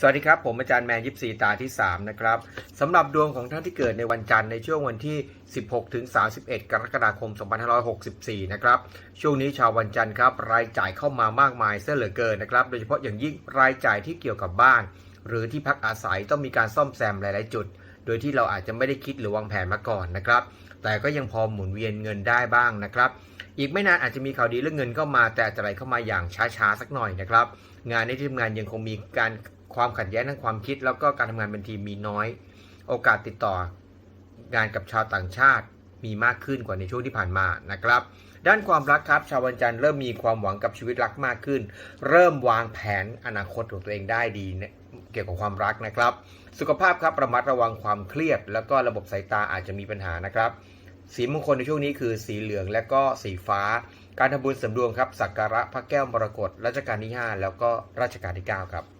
สวัสดีครับ ผมอาจารย์แมนยิปซีตาที่ 3 นะครับสำหรับดวงของท่านที่เกิดในวันจันทร์ในช่วงวันที่ 16ถึง31 กรกฎาคม 2564 นะครับ ช่วงนี้ชาววันจันทร์ครับ รายจ่ายเข้ามามากมายเสียเหลือเกินนะครับ โดยเฉพาะอย่างยิ่งรายจ่ายที่เกี่ยวกับบ้าน หรือที่พักอาศัยต้องมีการซ่อมแซมหลาย ๆ จุด โดยที่เราอาจจะไม่ได้คิดหรือวางแผนมาก่อนนะครับ แต่ก็ยังพอหมุนเวียนเงินได้บ้างนะครับอีกไม่นานอาจจะมีข่าวดีเรื่องเงินเข้ามาแต่อาจจะไหลเข้ามาอย่างช้าๆสักหน่อยนะครับ งานในที่ทำงานยังคงมีการ ความขัดแย้งทางความคิด แล้วก็การทำงานเป็นทีมมีน้อย โอกาสติดต่องานกับชาวต่างชาติมีมากขึ้นกว่าในช่วงที่ผ่านมานะครับ ด้านความรักครับ ชาววันจันทร์เริ่มมีความหวังกับชีวิตรักมากขึ้น เริ่มวางแผนอนาคตของตัวเองได้ดีเนี่ยเกี่ยวกับความรักนะครับ สุขภาพครับระมัดระวังความเครียด แล้วก็ระบบสายตาอาจจะมีปัญหานะครับ สีมงคลในช่วงนี้คือสีเหลืองและก็สีฟ้า การทำบุญเสริมดวงครับสักการะพระแก้วมรกตรัชกาลที่ 5 แล้วก็รัชกาลที่ 9 ครับ